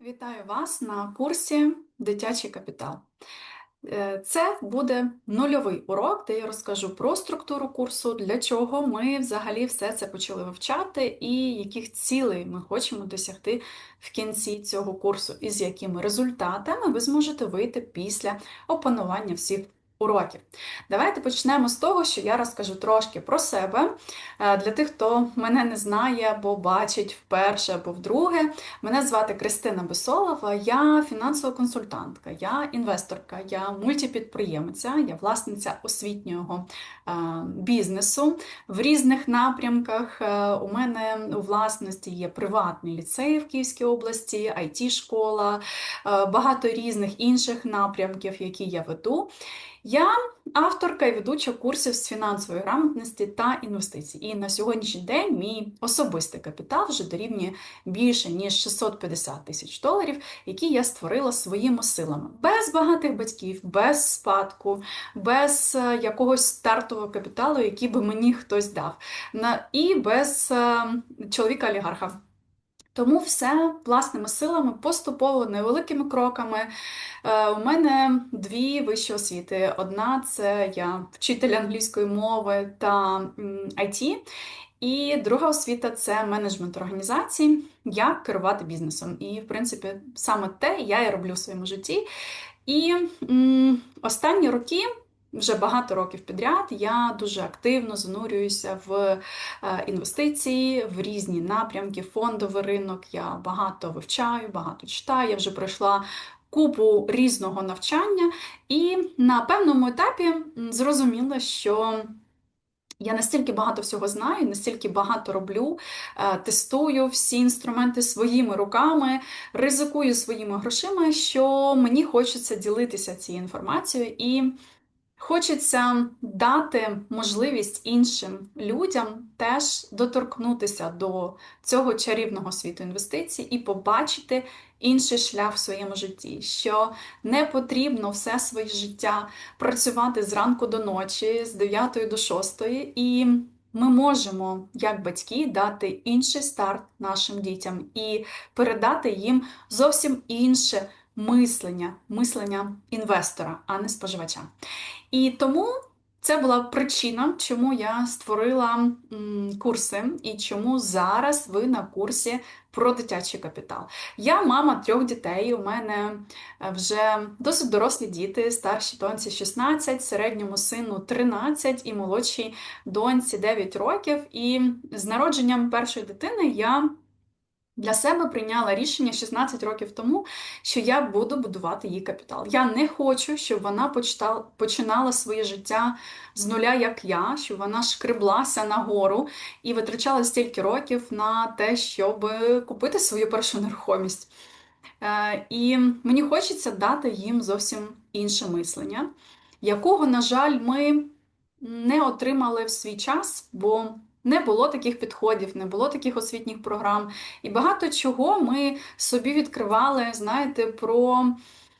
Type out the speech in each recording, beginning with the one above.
Вітаю вас на курсі Дитячий капітал. Е, Це буде нульовий урок, де я розкажу про структуру курсу, для чого ми взагалі все це почали вивчати, і яких цілей ми хочемо досягти в кінці цього курсу, і з якими результатами ви зможете вийти після опанування всіх уроків. Давайте почнемо з того, що я розкажу трошки про себе. Е, Для тих, хто мене не знає або бачить вперше або вдруге. Мене звати Кристина Бесолова, я фінансова консультантка, я інвесторка, я мультипідприємиця, я власниця освітнього е, бізнесу в різних напрямках. Е, У мене у власності є приватний ліцей в Київській області, it школа багато різних інших напрямків, які я веду. Я авторка і ведуча курсів з фінансової грамотності та інвестицій. І на сьогоднішній день мій особистий капітал вже дорівнює більше ніж 650 тисяч доларів, які я створила своїми силами, без багатих батьків, без спадку, без е, якогось стартового капіталу, який би мені хтось дав, і без е, чоловіка-олігарха. Тому все власними силами, поступово невеликими кроками. Е, у мене дві вищі освіти. Одна це я вчитель англійської мови та IT, і друга освіта це менеджмент організацій, як керувати бізнесом. І, в принципі, саме те я і роблю в своєму житті. І останні роки вже багато років підряд я дуже активно занурююся в е, інвестиції, в різні напрямки, фондовий ринок. Я багато вивчаю, багато читаю. Я вже пройшла купу різного навчання, і на певному етапі зрозуміла, що. Я настільки багато всього знаю, настільки багато роблю, е, тестую всі інструменти своїми руками, ризикую своїми грошима, що мені хочеться ділитися цією інформацією і Хочеться дати можливість іншим людям теж доторкнутися до цього чарівного світу інвестицій і побачити інший шлях в своєму житті, що не потрібно все своє життя працювати зранку до ночі, з 9 до 6, і ми можемо, як батьки, дати інший старт нашим дітям і передати їм зовсім інше мислення, мислення інвестора, а не споживача. І тому це була причина, чому я створила курси і чому зараз ви на курсі про дитячий капітал. Я мама трьох дітей. У мене е, вже досить дорослі діти, старшій доньці 16, середньому сину 13 і молодшій доньці 9 років. І з народженням першої дитини я. Для себе прийняла рішення 16 років тому, що я буду будувати її капітал. Я не хочу, щоб вона починала своє життя з нуля, як я, щоб вона шкреблася нагору і витрачала стільки років на те, щоб купити свою першу нерухомість. Е, і мені хочеться дати їм зовсім інше мислення, якого, на жаль, ми не отримали в свій час, бо не було таких підходів, не було таких освітніх програм. І багато чого ми собі відкривали, знаєте, про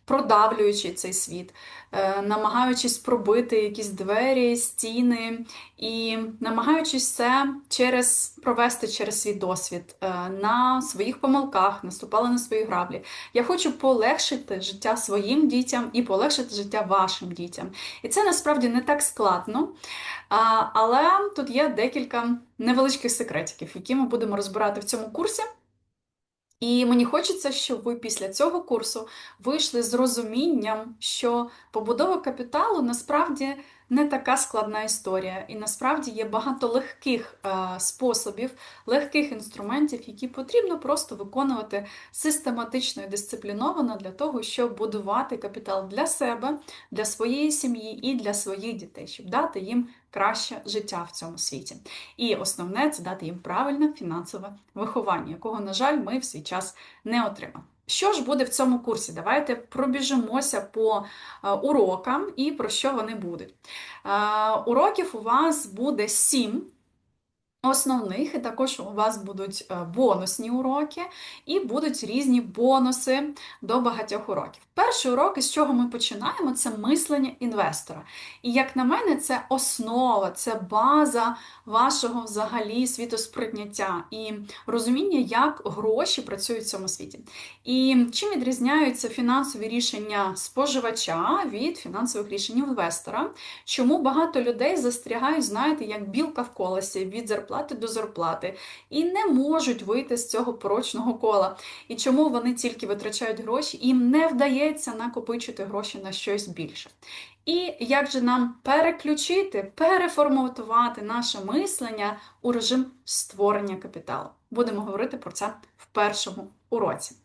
продавлюючи цей світ, е, намагаючись пробити якісь двері, стіни і намагаючись це через провести через свій досвід е, на своїх помилках, наступали на свої граблі. Я хочу полегшити життя своїм дітям і полегшити життя вашим дітям. І це насправді не так складно. Але тут є декілька невеличких секретиків, які ми будемо розбирати в цьому курсі. І мені хочеться, щоб ви після цього курсу вийшли з розумінням, що побудова капіталу насправді не така складна історія, і насправді є багато легких е, способів, легких інструментів, які потрібно просто виконувати систематично і дисципліновано для того, щоб будувати капітал для себе, для своєї сім'ї і для своїх дітей, щоб дати їм краще життя в цьому світі. І основне це дати їм правильне фінансове виховання, якого, на жаль, ми в свій час не отримали. Що ж буде в цьому курсі? Давайте пробіжимося по е, урокам і про що вони будуть. Е, уроків у вас буде сім. Основних, і також у вас будуть е, бонусні уроки, і будуть різні бонуси до багатьох уроків. Перший урок, із чого ми починаємо, це мислення інвестора. І, як на мене, це основа, це база вашого взагалі світосприйняття і розуміння, як гроші працюють в цьому світі. І чим відрізняються фінансові рішення споживача від фінансових рішень інвестора, чому багато людей застрягають, знаєте, як білка в колесі від зарплати до зарплати, і не можуть вийти з цього порочного кола. І чому вони тільки витрачають гроші, їм не вдається накопичити гроші на щось більше. І як же нам переключити, переформатувати наше мислення у режим створення капіталу? Будемо говорити про це в першому уроці.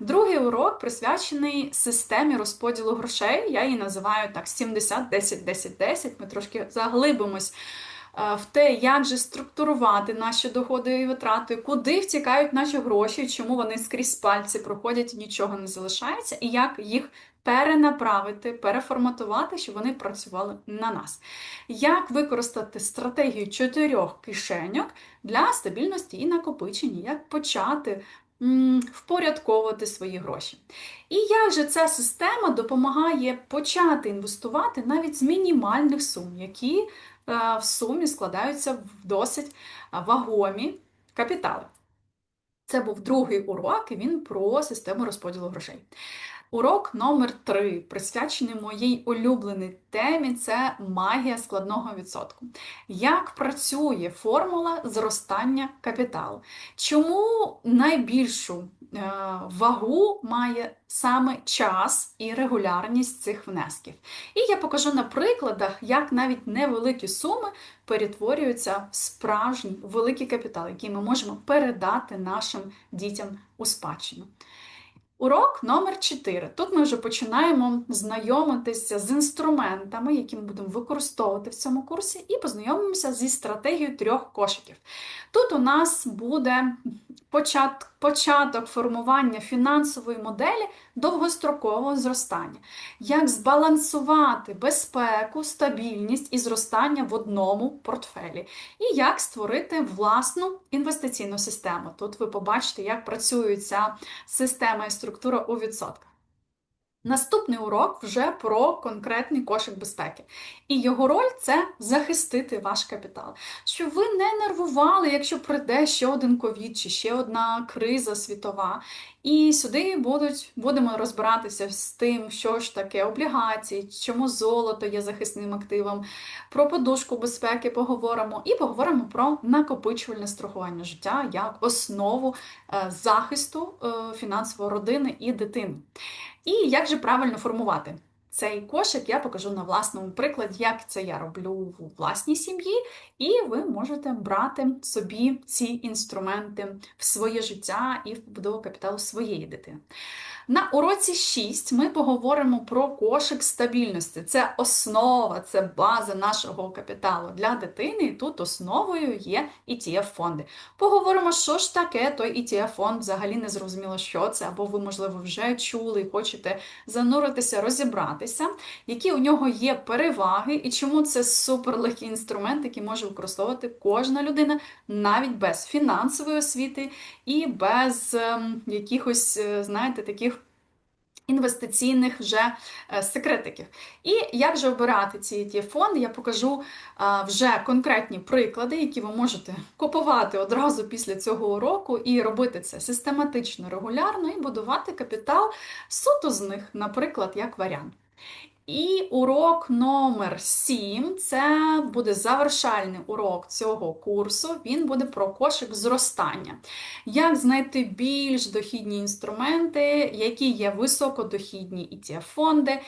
Другий урок присвячений системі розподілу грошей. Я її називаю так: 70, 10, 10, 10. Ми трошки заглибимось в те, як же структурувати наші доходи і витрати, куди втікають наші гроші, чому вони скрізь пальці проходять і нічого не залишається, і як їх перенаправити, переформатувати, щоб вони працювали на нас. Як використати стратегію чотирьох кишеньок для стабільності і накопичення, як почати впорядковувати свої гроші. І як же ця система допомагає почати інвестувати навіть з мінімальних сум, які в сумі складаються в досить вагомі капітали. Це був другий урок, і він про систему розподілу грошей. Урок номер 3 присвячений моїй улюбленій темі це магія складного відсотку. Як працює формула зростання капіталу? Чому найбільшу е, вагу має саме час і регулярність цих внесків? І я покажу на прикладах, як навіть невеликі суми перетворюються в справжній великий капітал, який ми можемо передати нашим дітям у спадщину. Урок номер 4. Тут ми вже починаємо знайомитися з інструментами, які ми будемо використовувати в цьому курсі, і познайомимося зі стратегією трьох кошиків. Тут у нас буде початок формування фінансової моделі довгострокового зростання, як збалансувати безпеку, стабільність і зростання в одному портфелі, і як створити власну інвестиційну систему. Тут ви побачите, як працює ця система і структура у відсотках. Наступний урок вже про конкретний кошик безпеки. І його роль це захистити ваш капітал. Щоб ви не нервували, якщо прийде ще один ковід чи ще одна криза світова. І сюди будуть, будемо розбиратися з тим, що ж таке облігації, чому золото є захисним активом, про подушку безпеки поговоримо і поговоримо про накопичувальне страхування життя як основу е, захисту е, фінансової родини і дитини. І як же правильно формувати цей кошик, я покажу на власному прикладі, як це я роблю у власній сім'ї, і ви можете брати собі ці інструменти в своє життя і в побудову капіталу своєї дитини. На уроці 6 ми поговоримо про кошик стабільності. Це основа, це база нашого капіталу для дитини. І тут основою є etf фонди Поговоримо, що ж таке той etf фонд взагалі не зрозуміло, що це, або ви, можливо, вже чули і хочете зануритися, розібратися, які у нього є переваги, і чому це суперлегкий інструмент, який може використовувати кожна людина навіть без фінансової освіти і без ем, якихось, е, знаєте, таких інвестиційних вже е, секретиків. І як же обирати ці ті фонди, я покажу вже конкретні приклади, які ви можете купувати одразу після цього уроку і робити це систематично, регулярно, і будувати капітал суто з них, наприклад, як варіант. І урок номер 7 це буде завершальний урок цього курсу. Він буде про кошик зростання. Як знайти більш дохідні інструменти, які є високодохідні etf фонди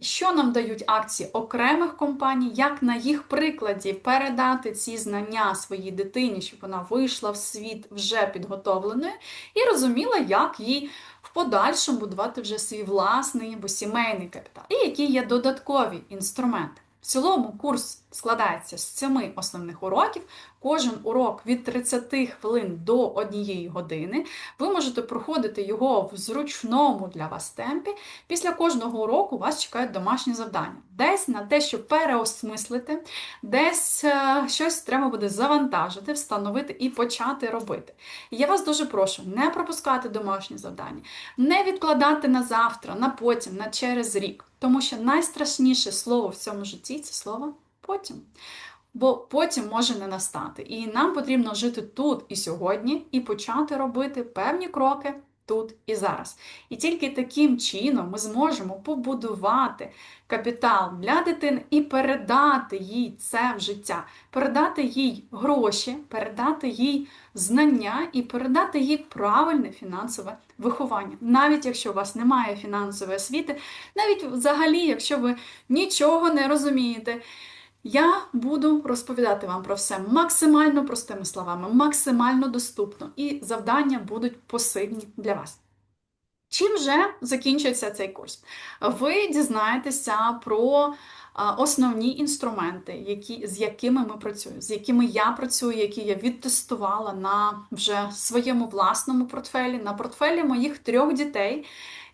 що нам дають акції окремих компаній, як на їх прикладі передати ці знання своїй дитині, щоб вона вийшла в світ вже підготовленою, і розуміла, як їй в подальшому будувати вже свій власний або сімейний капітал. І які є додаткові інструменти. Цілому курс складається з семи основних уроків. Кожен урок від 30 хвилин до 1 години. Ви можете проходити його в зручному для вас темпі. Після кожного уроку вас чекають домашні завдання. Десь на те, щоб переосмислити, десь е, щось треба буде завантажити, встановити і почати робити. Я вас дуже прошу не пропускати домашні завдання, не відкладати на завтра, на потім, на через рік. Тому що найстрашніше слово в цьому житті це слово потім. Бо потім може не настати. І нам потрібно жити тут і сьогодні, і почати робити певні кроки тут і зараз. І тільки таким чином ми зможемо побудувати капітал для дитини і передати їй це в життя, передати їй гроші, передати їй знання і передати їй правильне фінансове виховання. Навіть якщо у вас немає фінансової освіти, навіть взагалі, якщо ви нічого не розумієте. Я буду розповідати вам про все максимально простими словами, максимально доступно, і завдання будуть посильні для вас. Чим же закінчується цей курс? Ви дізнаєтеся про основні інструменти, які, з якими ми працюємо, з якими я працюю, які я відтестувала на вже своєму власному портфелі, на портфелі моїх трьох дітей,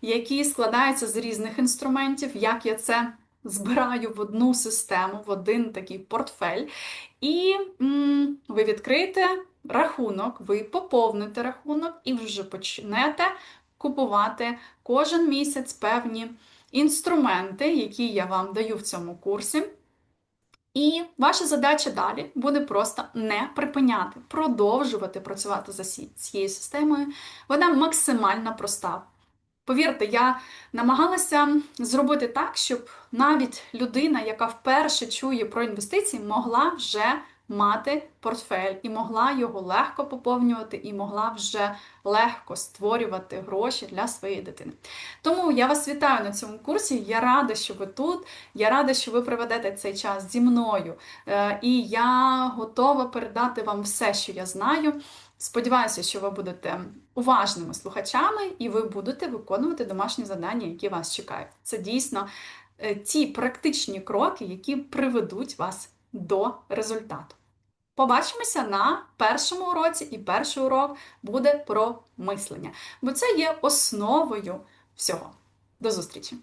які складаються з різних інструментів, як я це збираю в одну систему, в один такий портфель. І м, ви відкриєте рахунок, ви поповните рахунок і вже почнете купувати кожен місяць певні інструменти, які я вам даю в цьому курсі. І ваша задача далі буде просто не припиняти, продовжувати працювати за цією системою. Вона максимально проста. Повірте, я намагалася зробити так, щоб навіть людина, яка вперше чує про інвестиції, могла вже мати портфель і могла його легко поповнювати, і могла вже легко створювати гроші для своєї дитини. Тому я вас вітаю на цьому курсі. Я рада, що ви тут. Я рада, що ви проведете цей час зі мною. Е, і я готова передати вам все, що я знаю. Сподіваюся, що ви будете уважними слухачами і ви будете виконувати домашні завдання, які вас чекають. Це дійсно е, ті практичні кроки, які приведуть вас до результату. Побачимося на першому уроці, і перший урок буде про мислення, бо це є основою всього. До зустрічі!